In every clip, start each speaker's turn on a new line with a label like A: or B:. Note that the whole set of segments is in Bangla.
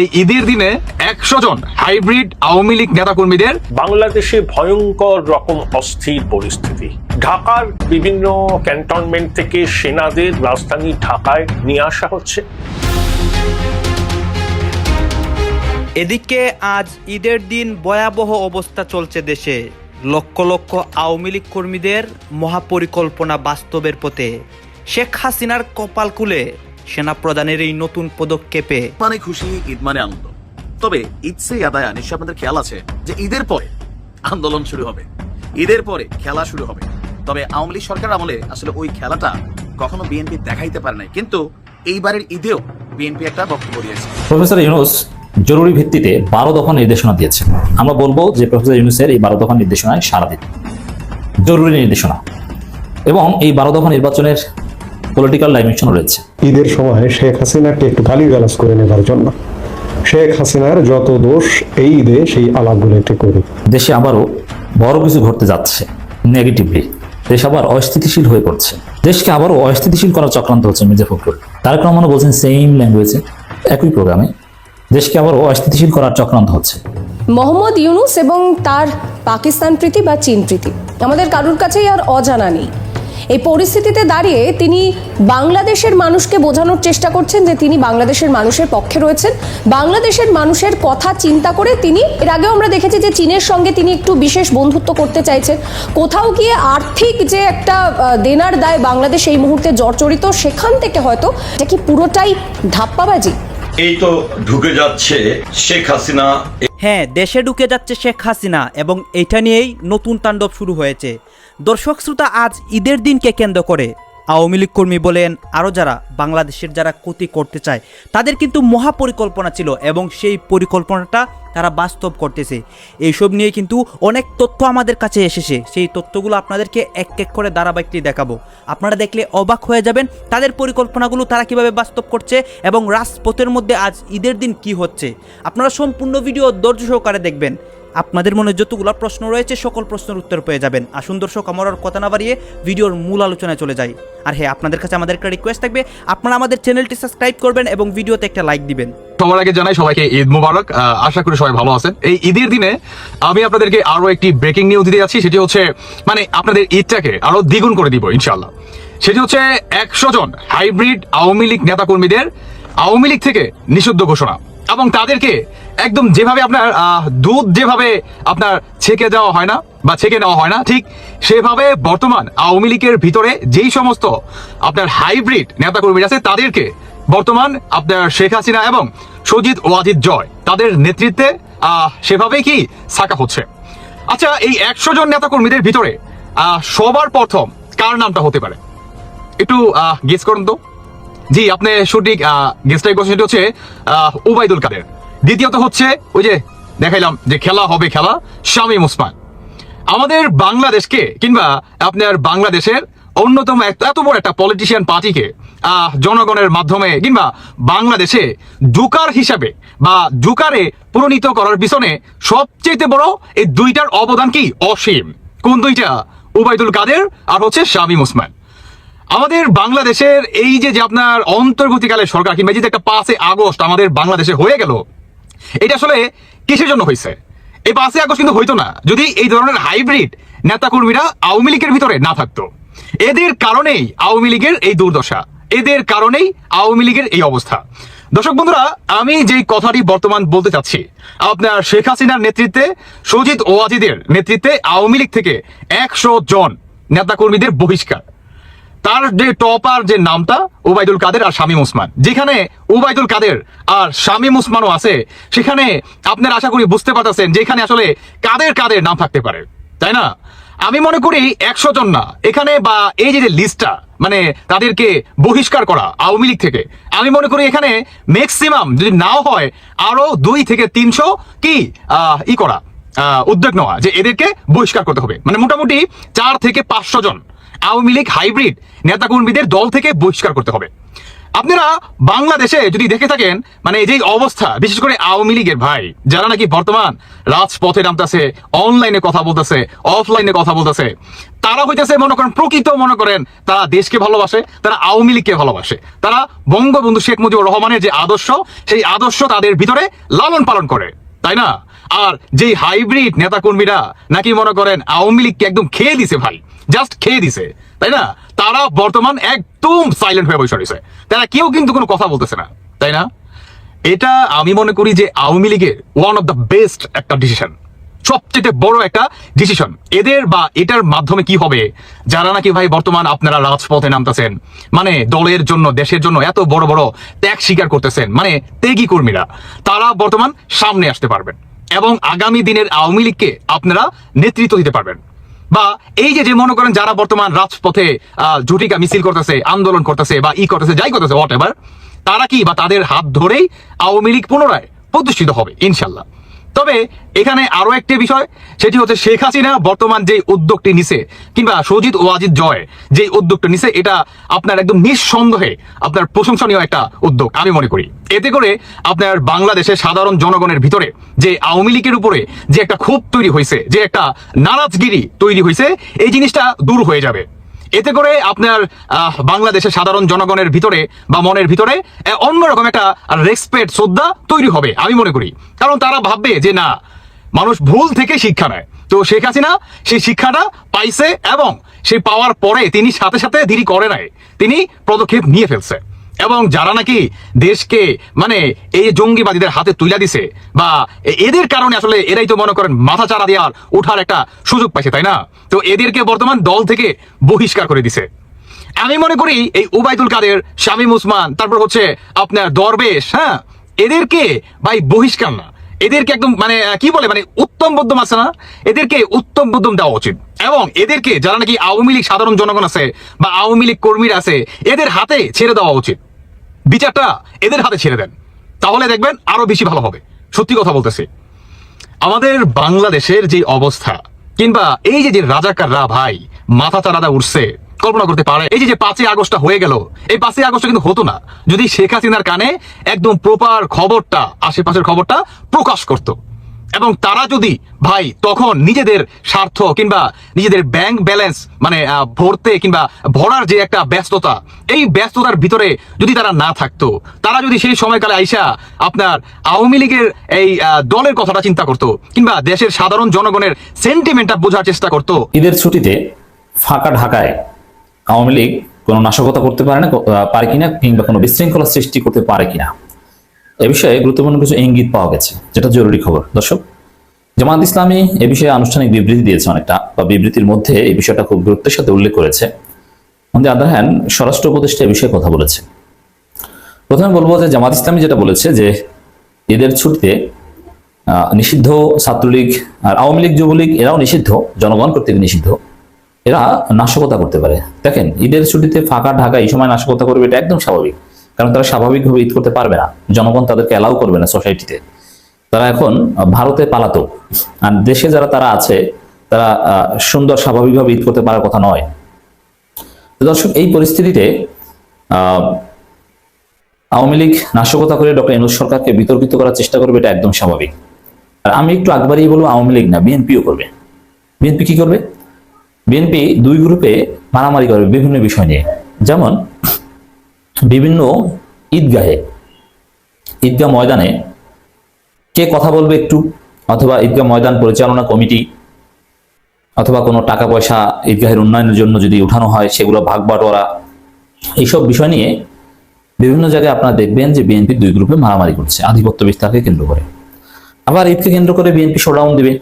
A: এই ঈদের দিনে একশো জন হাইব্রিড আওয়ামী লীগ নেতাকর্মীদের
B: বাংলাদেশে ভয়ঙ্কর রকম অস্থির পরিস্থিতি। ঢাকার বিভিন্ন ক্যান্টনমেন্ট থেকে সেনাদের রাজধানী ঢাকায় নিয়ে আসা হচ্ছে।
C: এদিকে আজ ঈদের দিন ভয়াবহ অবস্থা চলছে দেশে। লক্ষ লক্ষ আওয়ামী লীগ কর্মীদের মহাপরিকল্পনা বাস্তবের পথে। শেখ হাসিনার কপাল কুলে সেনাপ্রধানের এই নতুন পদক্ষেপে।
D: মানে খুশি ঈদ মানে আনন্দ। তবে ঈদ সে আদায়া নিশ্চয় আপনাদের খেয়াল আছে যে ঈদের পরে আন্দোলন শুরু হবে। ঈদের পরে খেলা শুরু হবে। তবে আওয়ামী লীগ সরকার আমলে আসলে ওই খেলাটা কখনো বিএনপি দেখাইতে পারে নাই। কিন্তু এইবারের ঈদেও বিএনপি একটা বক্তব্য দিয়েছে।
E: প্রফেসর ইউনুস জরুরি ভিত্তিতে বারো দফা নির্দেশনা দিয়েছে আমরা বলব যে প্রফেসর ইউনুসের এই বারো দফা নির্দেশনায় সারা দিন জরুরি নির্দেশনা। এবং এই বারো দফা নির্বাচনের পলিটিক্যাল ডাইমেনশন রয়েছে।
F: ঈদের সময় শেখ হাসিনাকে একটু গালি গালাজ করে নেবার জন্য শেখ হাসিনার যত দোষ এই ঈদে সেই আলাপগুলো একটু করি।
E: দেশে আবারও বড় কিছু ঘটতে যাচ্ছে নেগেটিভলি দেশ আবার অস্থিতিশীল হয়ে পড়ছে। দেশকে আবারও অস্থিতিশীল করার চক্রান্ত হচ্ছে মির্জা ফখরুল। তারেক রহমানও বলছেন সেম ল্যাঙ্গুয়েজে একই প্রোগ্রামে দেশকে আবারও অস্থিতিশীল করার চক্রান্ত হচ্ছে।
G: মোহাম্মদ ইউনুস এবং তার পাকিস্তান প্রীতি বা চীন প্রীতি আমাদের কারুর কাছেই আর অজানা নেই। এই পরিস্থিতিতে দাঁড়িয়ে তিনি বাংলাদেশের মানুষকে বোঝানোর চেষ্টা করছেন যে তিনি বাংলাদেশের মানুষের পক্ষে রয়েছেন। বাংলাদেশের মানুষের কথা চিন্তা করে তিনি, এর আগেও আমরা দেখেছি যে চীনের সঙ্গে তিনি একটু বিশেষ বন্ধুত্ব করতে চাইছেন। কোথাও গিয়ে আর্থিক যে একটা দেনার দায় বাংলাদেশ এই মুহূর্তে জর্জরিত, সেখান থেকে হয়তো এটা কি পুরোটাই ধাপ্পাবাজি?
H: এই তো ঢুকে যাচ্ছে শেখ হাসিনা।
C: হ্যাঁ দেশে ঢুকে যাচ্ছে শেখ হাসিনা এবং এটা নিয়েই নতুন তাণ্ডব শুরু হয়েছে। দর্শক শ্রোতা, আজ ঈদের দিনকে কেন্দ্র করে আওয়ামী লীগ কর্মী বলেন, আরও যারা বাংলাদেশের যারা ক্ষতি করতে চায়, তাদের কিন্তু মহাপরিকল্পনা ছিল এবং সেই পরিকল্পনাটা তারা বাস্তব করতেছে। এইসব নিয়ে কিন্তু অনেক তথ্য আমাদের কাছে এসেছে। সেই তথ্যগুলো আপনাদেরকে এক এক করে ধারাবাহিকটি দেখাবো। আপনারা দেখলে অবাক হয়ে যাবেন তাদের পরিকল্পনাগুলো তারা কীভাবে বাস্তব করছে এবং রাজপথের মধ্যে আজ ঈদের দিন কি হচ্ছে। আপনারা সম্পূর্ণ ভিডিও ধৈর্য সহকারে দেখবেন। আপনাদের মনে যতগুলো প্রশ্ন রয়েছে, সকল প্রশ্নের উত্তর পেয়ে যাবেন। আসুন দর্শক, আমার আর কথা না বাড়িয়ে ভিডিওর মূল আলোচনায় চলে যাই। আর হ্যাঁ আপনাদের কাছে আমাদের একটা রিকোয়েস্ট থাকবে, আপনারা আমাদের চ্যানেলটি সাবস্ক্রাইব করবেন এবং ভিডিওতে একটা লাইক দিবেন।
A: সবার আগে জানাই সবাইকে ঈদ মুবারক। আশা করি সবাই ভালো আছেন। এই ঈদের দিনে আমি আপনাদেরকে আরও একটি ব্রেকিং নিউজ দিতে যাচ্ছি, সেটি হচ্ছে মানে আপনাদের ঈদটাকে আরও দ্বিগুণ করে দিব ইনশাল্লাহ সেটি হচ্ছে একশো জন হাইব্রিড আওয়ামী লীগ নেতাকর্মীদের আওয়ামী লীগ থেকে নিষিদ্ধ ঘোষণা এবং তাদেরকে একদম যেভাবে আপনার দুধ যেভাবে আপনার ছেঁকে দেওয়া হয় না বা ছেঁকে নেওয়া হয় না, ঠিক সেভাবে বর্তমান আওয়ামী লীগের ভিতরে যেই সমস্ত আপনার হাইব্রিড নেতাকর্মী আছে, তাদেরকে বর্তমান আপনার শেখ হাসিনা এবং সজিত ওয়াজিদ জয়, তাদের নেতৃত্বে সেভাবেই কি সাকা হচ্ছে। আচ্ছা এই একশো জন নেতাকর্মীদের ভিতরে সবার প্রথম কার নামটা হতে পারে? একটু গেস করুন তো। জি, আপনি সঠিক গেস্টাই করছেন সেটি হচ্ছে উবাইদুল কাদের। দ্বিতীয়ত হচ্ছে, ওই যে দেখাইলাম যে খেলা হবে খেলা, শামীম ওসমান আমাদের বাংলাদেশকে কিংবা আপনার বাংলাদেশের অন্যতম এত বড় একটা পলিটিশিয়ান পার্টিকে জনগণের মাধ্যমে কিংবা বাংলাদেশে জুকার হিসাবে বা জুকারে প্রণীত করার পিছনে সবচেয়ে বড় এই দুইটার অবদান কি? অসীম। কোন দুইটা? উবাইদুল কাদের আর হচ্ছে শামীম ওসমান আমাদের বাংলাদেশের এই যে যে আপনার অন্তর্বর্তীকালের সরকার কিংবা যে একটা পাঁচে আগস্ট আমাদের বাংলাদেশে হয়ে গেল এটা আসলে কিসের জন্য হয়েছে? এই পাঁচে আগস্ট কিন্তু হইতো না, যদি এই ধরনের হাইব্রিড নেতাকর্মীরা আওয়ামী লীগের ভিতরে না থাকতো। এদের কারণেই আওয়ামী লীগের এই দুর্দশা, এদের কারণেই আওয়ামী লীগের এই অবস্থা। দর্শক বন্ধুরা, আমি যেই কথাটি বর্তমান বলতে চাচ্ছি, আপনার শেখ হাসিনার নেতৃত্বে, সজিত ওয়াজিদের নেতৃত্বে আওয়ামী লীগ থেকে একশো জন নেতাকর্মীদের বহিষ্কার। তার যে টপার যে নামটা ওবায়দুল কাদের আর শামীম ওসমান। যেখানে ওবায়দুল কাদের আর শামীম ওসমানও আছে, সেখানে আপনার আশা করি বুঝতে পারতেছেন যেখানে আসলে কাদের কাদের নাম থাকতে পারে। তাই না? আমি মনে করি একশো জন না। এখানে বা এই যে লিস্টটা মানে তাদেরকে বহিষ্কার করা আওয়ামী লীগ থেকে, আমি মনে করি এখানে ম্যাক্সিমাম যদি নাও হয়, আরও দুই থেকে তিনশো কি ই করা উদ্যোগ নেওয়া, যে এদেরকে বহিষ্কার করতে হবে। মানে মোটামুটি চার থেকে পাঁচশো জন আওয়ামী লীগ হাইব্রিড নেতাকর্মীদের দল থেকে বহিষ্কার করতে হবে। আপনারা বাংলাদেশে যদি দেখে থাকেন মানে যে অবস্থা, বিশেষ করে আওয়ামী লীগের ভাই, যারা নাকি বর্তমান রাজপথে নামতেছে অনলাইনে কথা বলতেছে অফলাইনে কথা বলতেছে, তারা হইতেছে মনে করেন প্রকৃত মনে করেন তারা দেশকে ভালোবাসে, তারা আওয়ামী লীগকে ভালোবাসে। তারা বঙ্গবন্ধু শেখ মুজিবুর রহমানের যে আদর্শ, সেই আদর্শ তাদের ভিতরে লালন পালন করে। তাই না? আর যেই হাইব্রিড নেতাকর্মীরা নাকি মনে করেন আওয়ামী লীগকে একদম খেয়ে দিছে ভাই জাস্ট খেয়ে দিছে, তাই না? তারা বর্তমান একদম সাইলেন্ট হয়ে বসে রয়েছে। তারা কেউ কিন্তু কোনো কথা বলতেছে না, তাই না? এটা আমি মনে করি যে আওয়ামী লীগের ওয়ান অফ দ্য বেস্ট একটা ডিসিশন সবচেয়ে বড় একটা ডিসিশন এদের বা এটার মাধ্যমে কি হবে? যারা নাকি ভাই বর্তমান আপনারা রাজপথে নামতেছেন মানে দলের জন্য, দেশের জন্য এত বড় বড় ত্যাগ স্বীকার করতেছেন মানে ত্যাগী কর্মীরা, তারা বর্তমান সামনে আসতে পারবেন এবং আগামী দিনের আওয়ামী লীগকে আপনারা নেতৃত্ব দিতে পারবেন। বা এই যে যে মনে করেন যারা বর্তমান রাজপথে ঝুটিকা মিছিল করতেছে, আন্দোলন করতেছে বা ই করতেছে, যাই করতেছে হোয়াট এভার তারা কি বা তাদের হাত ধরেই আওয়ামী লীগ পুনরায় প্রতিষ্ঠিত হবে, ইনশাল্লাহ। তবে এখানে আরও একটি বিষয়, সেটি হচ্ছে শেখ হাসিনা বর্তমান যে উদ্যোগটি নিছে, কিংবা সজিত ওয়াজিদ জয় যে উদ্যোগটা নিছে, এটা আপনার একদম নিঃসন্দেহে আপনার প্রশংসনীয় একটা উদ্যোগ, আমি মনে করি। এতে করে আপনার বাংলাদেশের সাধারণ জনগণের ভিতরে যে আওয়ামী লীগের উপরে যে একটা ক্ষোভ তৈরি হয়েছে যে একটা নারাজগিরি তৈরি হয়েছে এই জিনিসটা দূর হয়ে যাবে। এতে করে আপনার বাংলাদেশের সাধারণ জনগণের ভিতরে বা মনের ভিতরে অন্যরকম একটা রেসপেক্ট শ্রদ্ধা তৈরি হবে, আমি মনে করি। কারণ তারা ভাববে যে না, মানুষ ভুল থেকে শিক্ষা নেয়। তো শেখ হাসিনা সেই শিক্ষাটা পাইছে এবং সেই পাওয়ার পরে তিনি সাথে সাথে দেরি করে নাই। তিনি পদক্ষেপ নিয়ে ফেলছে। এবং যারা নাকি দেশকে মানে এই জঙ্গিবাদীদের হাতে তুলে দিছে, বা এদের কারণে আসলে এরাই তো মনে করেন মাথা চারা দেওয়ার ওঠার একটা সুযোগ পাইছে, তাই না? তো এদেরকে বর্তমান দল থেকে বহিষ্কার করে দিছে। আমি মনে করি এই উবাইদুল কাদের, শামীম উসমান, তারপর হচ্ছে আপনার দরবেশ হ্যাঁ এদেরকে ভাই বহিষ্কার না। এদেরকে একদম মানে কি বলে মানে উত্তম বুদ্ধম আছে না? এদেরকে উত্তম বুদ্ধম দেওয়া উচিত। এবং এদেরকে যারা নাকি আওয়ামী লীগ সাধারণ জনগণ আছে বা আওয়ামী লীগ কর্মীরা আছে, এদের হাতে ছেড়ে দেওয়া উচিত। বিচারটা এদের হাতে ছেড়ে দেন। তাহলে দেখবেন আরও বেশি ভালো হবে। সত্যি কথা বলতেছে। আমাদের বাংলাদেশের যে অবস্থা, কিংবা এই যে যে রাজাকাররা ভাই, মাথা চারাদা উঠছে কল্পনা করতে পারে এই যে পাঁচই আগস্টটা হয়ে গেল, এই পাঁচই আগস্ট কিন্তু হতো না। যদি শেখ হাসিনার কানে একদম প্রপার খবরটা, আশেপাশের খবরটা প্রকাশ করত। এবং তারা যদি, ভাই, তখন নিজেদের স্বার্থ কিংবা নিজেদের ব্যাংক ব্যালেন্স মানে ভরতে কিংবা ভরার যে একটা ব্যস্ততা, এই ব্যস্ততার ভিতরে যদি তারা না থাকতো, তারা যদি সেই সময়কালে আইসা আপনার আওয়ামী লীগের এই দলের কথাটা চিন্তা করতো কিংবা দেশের সাধারণ জনগণের সেন্টিমেন্টটা বোঝার চেষ্টা করতো।
E: ঈদের ছুটিতে ফাঁকা ঢাকায় আওয়ামী লীগ কোনো নাশকতা করতে পারে না পারে কিনা কিংবা কোনো বিশৃঙ্খলা সৃষ্টি করতে পারে কিনা? এ বিষয়ে গুরুত্বপূর্ণ কিছু ইঙ্গিত পাওয়া গেছে, যেটা জরুরি খবর। দর্শক জামাত ইসলামী এ বিষয়ে আনুষ্ঠানিক বিবৃতি দিয়েছে অনেকটা, বা বিবৃতির মধ্যে এই বিষয়টা খুব গুরুত্বের সাথে উল্লেখ করেছে। অন দি আদার হ্যান্ড, স্বরাষ্ট্র উপদেষ্টা এ বিষয়ে কথা বলেছে। প্রথমে বলব যে জামাত ইসলামী যেটা বলেছে যে ঈদের ছুটিতে নিষিদ্ধ ছাত্রলীগ আর আওয়ামী লীগ, যুবলীগ, এরাও নিষিদ্ধ, জনগণ কর্তৃক নিষিদ্ধ। এরা নাশকতা করতে পারে। দেখেন, ঈদের ছুটিতে ফাঁকা ঢাকা এই সময় নাশকতা করবে এটা একদম স্বাভাবিক। কারণ তারা স্বাভাবিকভাবে ঈদ করতে পারবে না। জনগণ তাদেরকে অ্যালাউ করবে না সোসাইটিতে তারা এখন ভারতে পালাতো। আর দেশে যারা তারা আছে, তারা সুন্দর স্বাভাবিকভাবে ঈদ করতে পারার কথা নয়। দর্শক, এই পরিস্থিতিতে আওয়ামী লীগ নাশকতা করে ডক্টর ইনুস সরকারকে বিতর্কিত করার চেষ্টা করবে এটা একদম স্বাভাবিক। আর আমি একটু আগবাড়িয়ে বলব, আওয়ামী লীগ না, বিএনপিও করবে। বিএনপি কি করবে? বিএনপি দুই গ্রুপে মারামারি করবে বিভিন্ন বিষয় নিয়ে। যেমন বিভিন্ন ঈদগাহে, ঈদগাহ ময়দানে কে কথা বলবে একটু? অথবা ঈদগাহ ময়দান পরিচালনা কমিটি অথবা কোনো টাকা পয়সা ঈদগাহের উন্নয়নের জন্য যদি উঠানো হয়, সেগুলো ভাগ বাটোয়ারা, এইসব বিষয় নিয়ে বিভিন্ন জায়গায় আপনারা দেখবেন যে বিএনপি দুই গ্রুপে মারামারি করছে, আধিপত্য বিস্তারকে কেন্দ্র করে। আবার ঈদকে কেন্দ্র করে বিএনপি শোডাউন দিবে।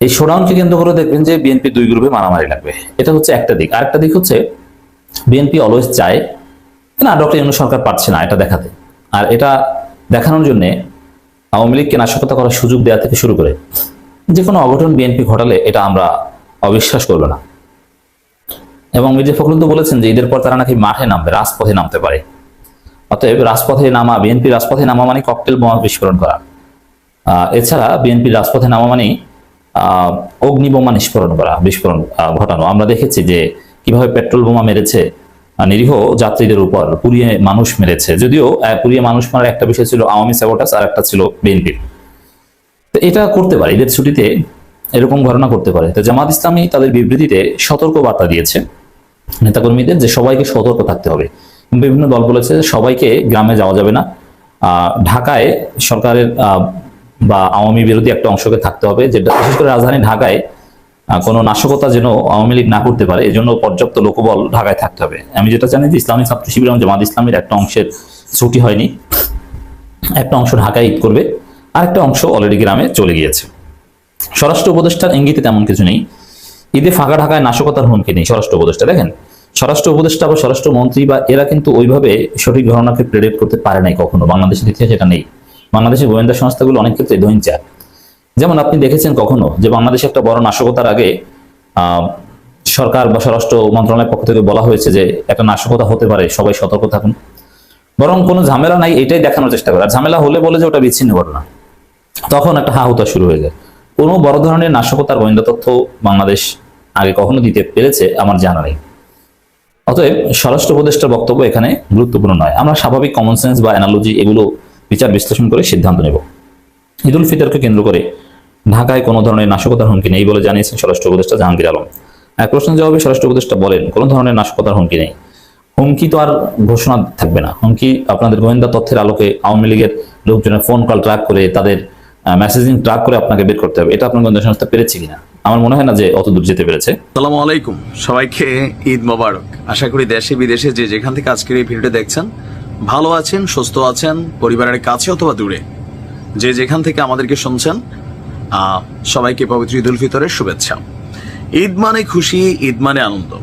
E: এই শোডাউনকে কেন্দ্র করে দেখবেন যে বিএনপি দুই গ্রুপে মারামারি লাগবে। এটা হচ্ছে একটা দিক। আরেকটা দিক হচ্ছে, বিএনপি অলওয়েজ চায় না ডক্টর ইউনূস সরকার পারছে না এটা দেখাতে। আর এটা দেখানোর জন্য আওয়ামী লীগকে নাশকতা করার সুযোগ দেওয়া থেকে শুরু করে যে কোনো অঘটন বিএনপি ঘটালে এটা আমরা অবিশ্বাস করব না। এবং মির্জা ফখরুল তো বলেছেন যে ঈদের পর তারা নাকি মাঠে নামবে রাজপথে নামতে পারে। অতএব রাজপথে নামা বিএনপি রাজপথে নামা মানে ককটেল বোমা বিস্ফোরণ করা। এছাড়া বিএনপি রাজপথে নামা মানে আহ, অগ্নিবোমা নিষ্ফোরণ করা বিস্ফোরণ ঘটানো। আমরা দেখেছি যে কীভাবে পেট্রোল বোমা মেরেছে নিরীহ যাত্রীদের উপর পুড়িয়ে মানুষ মেরেছে। যদিও পুড়িয়ে মানুষ মারার একটা বিষয় ছিল আওয়ামী স্যাবোটাস আর একটা ছিল বিএনপির তো এটা করতে পারে, ঈদের ছুটিতে এরকম ঘটনা করতে পারে। তো জামাত ইসলামী তাদের বিবৃতিতে সতর্ক বার্তা দিয়েছে। নেতাকর্মীদের যে সবাইকে সতর্ক থাকতে হবে। বিভিন্ন দল বলেছে সবাইকে গ্রামে যাওয়া যাবে না। ঢাকায় সরকারের বা আওয়ামী বিরোধী একটা অংশকে থাকতে হবে, যেটা বিশেষ করে রাজধানী ঢাকায় কোনো নাশকতা যেন আওয়ামী লীগ না করতে পারে, এজন্য পর্যাপ্ত লোকবল ঢাকায় থাকতে হবে। আমি যেটা জানি যে ইসলামী ছাত্র শিবির জামাত ইসলামের একটা অংশের ছুটি হয়নি, একটা অংশ ঢাকায় ঈদ করবে, আরেকটা অংশ অলরেডি গ্রামে চলে গিয়েছে। স্বরাষ্ট্র উপদেষ্টার ইঙ্গিতে তেমন কিছু নেই। ঈদে ফাঁকা ঢাকায় নাশকতার হুমকি নেই স্বরাষ্ট্র উপদেষ্টা। দেখেন, স্বরাষ্ট্র উপদেষ্টা বা স্বরাষ্ট্র মন্ত্রী বা এরা কিন্তু ওইভাবে সঠিক ঘটনাকে প্রেরিত করতে পারে নাই কখনো। বাংলাদেশের ইতিহাসে এটা নেই। বাংলাদেশের গোয়েন্দা সংস্থাগুলো অনেক ক্ষেত্রে দৈঞ্চা যেমন আপনি দেখেছেন কখনো যে বাংলাদেশে একটা বড় নাশকতার আগে সরকার বা স্বরাষ্ট্র মন্ত্রণালয়ের পক্ষ থেকে বলা হয়েছে যে একটা নাশকতা হতে পারে, সবাই সতর্ক থাকুন। বরং কোনো ঝামেলা নাই, এটাই দেখানোর চেষ্টা করে। আর ঝামেলা হলে বলে যে ওটা বিচ্ছিন্ন ঘটনা। তখন একটা হাহুতা শুরু হয়ে যায়। কোনো বড় ধরনের নাশকতার গোয়েন্দা তথ্য বাংলাদেশ আগে কখনো দিতে পেরেছে আমার জানা নেই। অতএব স্বরাষ্ট্র উপদেষ্টার বক্তব্য এখানে গুরুত্বপূর্ণ নয়। আমরা স্বাভাবিক কমন সেন্স বা অ্যানালজি এগুলো বিচার বিশ্লেষণ করে সিদ্ধান্ত নেব। ঈদ উল ফিতরকে কেন্দ্র করে ঢাকায় কোনো ধরনের নাশকতার হুমকি নেই বলে জানিয়েছেন স্বরাষ্ট্র উপদেষ্টা জাহাঙ্গীর আলম। এক প্রশ্নের জবাবে স্বরাষ্ট্র উপদেষ্টা বলেন, কোনো ধরনের নাশকতার হুমকি নেই। হুমকি তো আর ঘোষণা থাকবে না। হুমকি আপনাদের গোয়েন্দা তথ্যের আলোকে আওয়ামী লীগের লোকজনের ফোন কল ট্র্যাক করে তাদের মেসেজিং ট্র্যাক করে আপনাকে বের করতে হবে। এটা আপনার গোয়েন্দা সংস্থা পেরেছে কিনা? আমার মনে হয় না যে অত দূর যেতে পেরেছে।
D: আসসালামু আলাইকুম। সবাইকে ঈদ মোবারক। আশা করি দেশে বিদেশে যে যেখান থেকে আজকের এই ভিডিওটা দেখছেন, ভালো আছেন, সুস্থ আছেন, পরিবারের কাছে অথবা দূরে। যে যেখান থেকে আমাদেরকে শুনছেন সবাইকে পবিত্র ঈদ উল ফিতরের শুভেচ্ছা। ঈদ মানে খুশি, ঈদ মানে আনন্দ।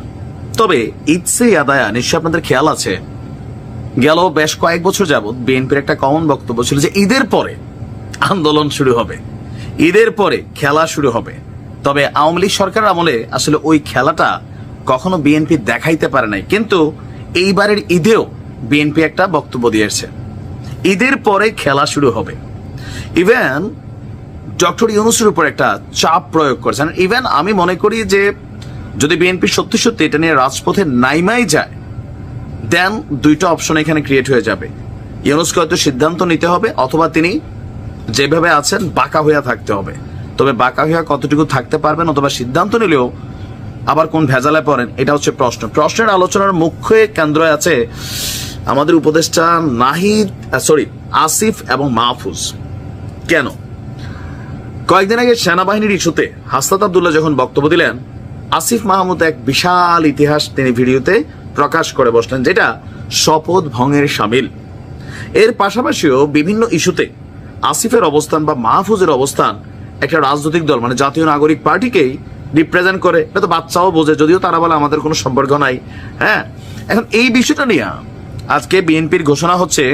D: তবে ঈদ সে আদায়া নিশ্চয় আপনাদের খেয়াল আছে। গেল বেশ কয়েক বছর যাবৎ বিএনপির একটা কমন বক্তব্য ছিল যে ঈদের পরে আন্দোলন শুরু হবে। ঈদের পরে খেলা শুরু হবে। তবে আওয়ামী লীগ সরকার আমলে আসলে ওই খেলাটা কখনো বিএনপি দেখাইতে পারে নাই। কিন্তু এইবারের ঈদেও বিএনপি একটা বক্তব্য দিয়েছে। ঈদের পরে খেলা শুরু হবে। ইভেন ডক্টর ইউনুসের উপর একটা চাপ প্রয়োগ করেছেন ইভেন আমি মনে করি যে, যদি বিএনপি সত্যি সত্যি এটা নিয়ে রাজপথে নাইমাই যায় দেন দুইটা অপশন এখানে ক্রিয়েট হয়ে যাবে। ইউনুসকে হয়তো সিদ্ধান্ত নিতে হবে, অথবা তিনি যেভাবে আছেন, বাঁকা হইয়া থাকতে হবে। তবে বাঁকা হইয়া কতটুকু থাকতে পারবেন অথবা সিদ্ধান্ত নিলেও আবার কোন ভেজালে পড়েন, এটা হচ্ছে প্রশ্ন। প্রশ্নের আলোচনার মুখ্য কেন্দ্র আছে আমাদের উপদেষ্টা নাহিদ সরি আসিফ এবং মাহফুজ। কেন? কয়েকদিন আগে সেনাবাহিনীর ইস্যুতে হাসনাত আবদুল্লাহ যখন বক্তব্য দিলেন, আসিফ মাহমুদ এক বিশাল ইতিহাস তিনি ভিডিওতে প্রকাশ করে বসলেন, যেটা শপথ ভঙ্গের সামিল। এর পাশাপাশিও বিভিন্ন ইস্যুতে আসিফের অবস্থান বা মাহফুজের অবস্থান একটা রাজনৈতিক দল মানে জাতীয় নাগরিক পার্টিকেই রিপ্রেজেন্ট করে। এটা তো বাচ্চাও বোঝে, যদিও তারা বলে আমাদের কোনো সম্পর্ক নাই। হ্যাঁ এখন এই বিষয়টা নিয়ে আজকে বিএনপির ঘোষণা হচ্ছে,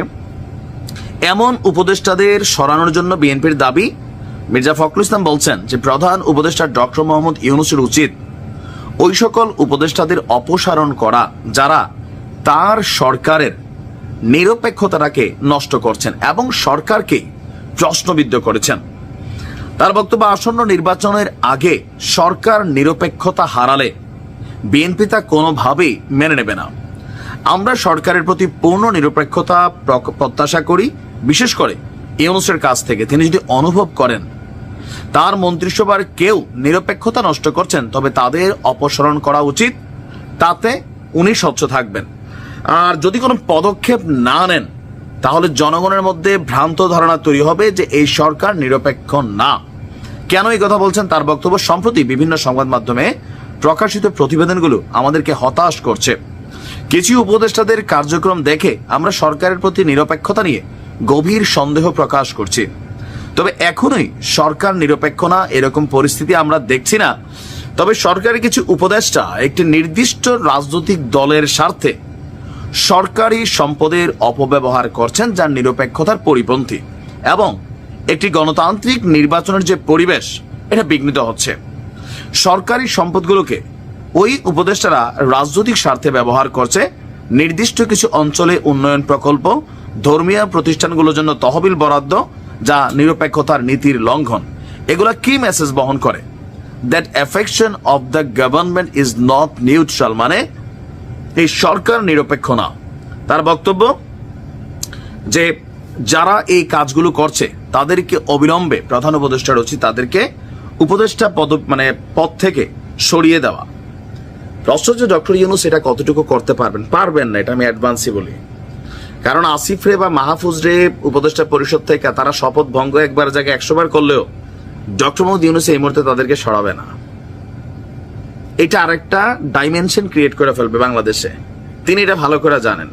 D: এমন উপদেষ্টাদের সরানোর জন্য বিএনপির দাবি মির্জা ফখরুল ইসলাম বলছেন যে প্রধান উপদেষ্টা ডক্টর মোহাম্মদ ইউনুসের উচিত ওই সকল উপদেষ্টাদের অপসারণ করা যারা তার সরকারের নিরপেক্ষতাটাকে নষ্ট করছেন এবং সরকারকে প্রশ্নবিদ্ধ করেছেন। তার বক্তব্য আসন্ন নির্বাচনের আগে সরকার নিরপেক্ষতা হারালে বিএনপি তা কোনোভাবেই মেনে নেবে না। আমরা সরকারের প্রতি পূর্ণ নিরপেক্ষতা প্রত্যাশা করি, বিশেষ করে ইউনুসের কাছ থেকে। তিনি যদি অনুভব করেন তার মন্ত্রিসভার কেউ নিরপেক্ষতা নষ্ট করছেন, তবে তাদের অপসারণ করা উচিত। তাতে উনি স্বচ্ছ থাকবেন। আর যদি কোনো পদক্ষেপ না নেন, তাহলে জনগণের মধ্যে ভ্রান্ত ধারণা তৈরি হবে যে এই সরকার নিরপেক্ষ না। কেন এই কথা বলছেন তার বক্তব্য? সম্প্রতি বিভিন্ন সংবাদ মাধ্যমে প্রকাশিত প্রতিবেদনগুলো আমাদেরকে হতাশ করছে। কিছু উপদেষ্টাদের কার্যক্রম দেখে আমরা সরকারের প্রতি নিরপেক্ষতা নিয়ে গভীর সন্দেহ প্রকাশ করছি। তবে এখনোই সরকার নিরপেক্ষ না, এরকম পরিস্থিতি আমরা দেখছি না। তবে সরকারের কিছু উপদেষ্টা একটি নির্দিষ্ট রাজনৈতিক দলের স্বার্থে সরকারি সম্পদের অপব্যবহার করছেন যার নিরপেক্ষতার পরিপন্থী এবং একটি গণতান্ত্রিক নির্বাচনের যে পরিবেশ, এটা বিঘ্নিত হচ্ছে। সরকারি সম্পদগুলোকে ওই উপদেষ্টারা রাজনৈতিক স্বার্থে ব্যবহার করছে। নির্দিষ্ট কিছু অঞ্চলে উন্নয়ন প্রকল্প, ধর্মীয় প্রতিষ্ঠানগুলোর জন্য তহবিল বরাদ্দ যা নিরপেক্ষতার নীতির লঙ্ঘন। এগুলা কি মেসেজ বহন করে? That affection of the government is not neutral মানে এই সরকার নিরপেক্ষ না। তার বক্তব্য, যে যারা এই কাজগুলো করছে, তাদেরকে অবিলম্বে প্রধান উপদেষ্টার উচিত তাদেরকে উপদেষ্টা পদ মানে পদ থেকে সরিয়ে দেওয়া। প্রশ্ন যে ডক্টর ইউনুস এটা কতটুকু করতে পারবেন? পারবেন না, এটা আমি অ্যাডভান্সই বলি। কারণ আসিফ রে বা মাহফুজ রে উপদেষ্টা পরিষদ থেকে তারা শপথ ভঙ্গ একবার জায়গায় একশো বার করলেও ডক্টর মোহাম্মদ ইউনুস এই মুহূর্তে তাদেরকে সরাবে না। এটা আরেকটা ডাইমেনশন ক্রিয়েট করে ফেলবে বাংলাদেশে। তিনি এটা ভালো করে জানেন।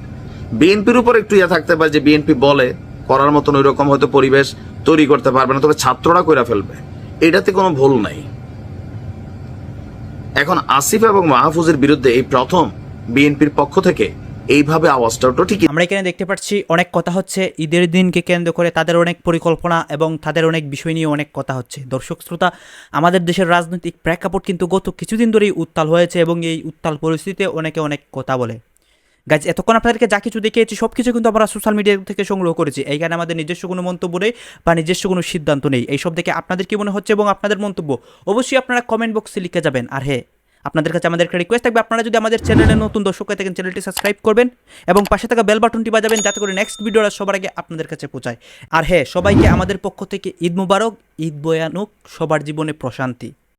D: বিএনপির উপর একটু ইয়া থাকতে পারে যে বিএনপি বলে, করার মতন ওই রকম হয়তো পরিবেশ তৈরি করতে পারবে না, তবে ছাত্ররা করে ফেলবে। এটাতে কোনো ভুল নাই। এখন আসিফ এবং মাহফুজের বিরুদ্ধে এই প্রথম বিএনপির পক্ষ থেকে এইভাবে আওয়াজটা ওঠো ঠিকই
C: আমরা এখানে দেখতে পাচ্ছি অনেক কথা হচ্ছে। ঈদের দিনকে কেন্দ্র করে তাদের অনেক পরিকল্পনা এবং তাদের অনেক বিষয় নিয়ে অনেক কথা হচ্ছে। দর্শক, শ্রোতা, আমাদের দেশের রাজনৈতিক প্রেক্ষাপট কিন্তু গত কিছুদিন ধরেই উত্তাল হয়েছে এবং এই উত্তাল পরিস্থিতিতে অনেকে অনেক কথা বলে। গাছ এতক্ষণ আপনাদেরকে যা কিছু দেখিয়েছি সব কিছু কিন্তু আমরা সোশ্যাল মিডিয়া থেকে সংগ্রহ করেছি। এইখানে আমাদের নিজস্ব কোনো মন্তব্য নেই বা নিজস্ব কোনো সিদ্ধান্ত নেই। এইসব দেখে আপনাদের কি মনে হচ্ছে এবং আপনাদের মন্তব্য? অবশ্যই আপনারা কমেন্ট বক্সে লিখে যাবেন। আর হ্যাঁ আপনাদের কাছে আমাদের একটা রিকোয়েস্ট থাকবে। আপনারা যদি আমাদের চ্যানেলে নতুন দর্শক হয়ে থাকেন চ্যানেলটি সাবস্ক্রাইব করবেন এবং পাশে থাকা বেল বাটনটি বাজাবেন, যাতে করে নেক্সট ভিডিওটা সবার আগে আপনাদের কাছে পৌঁছায়। আর হ্যাঁ সবাইকে আমাদের পক্ষ থেকে ঈদ মুবারক, ঈদ বয়ানুক, সবার জীবনে প্রশান্তি।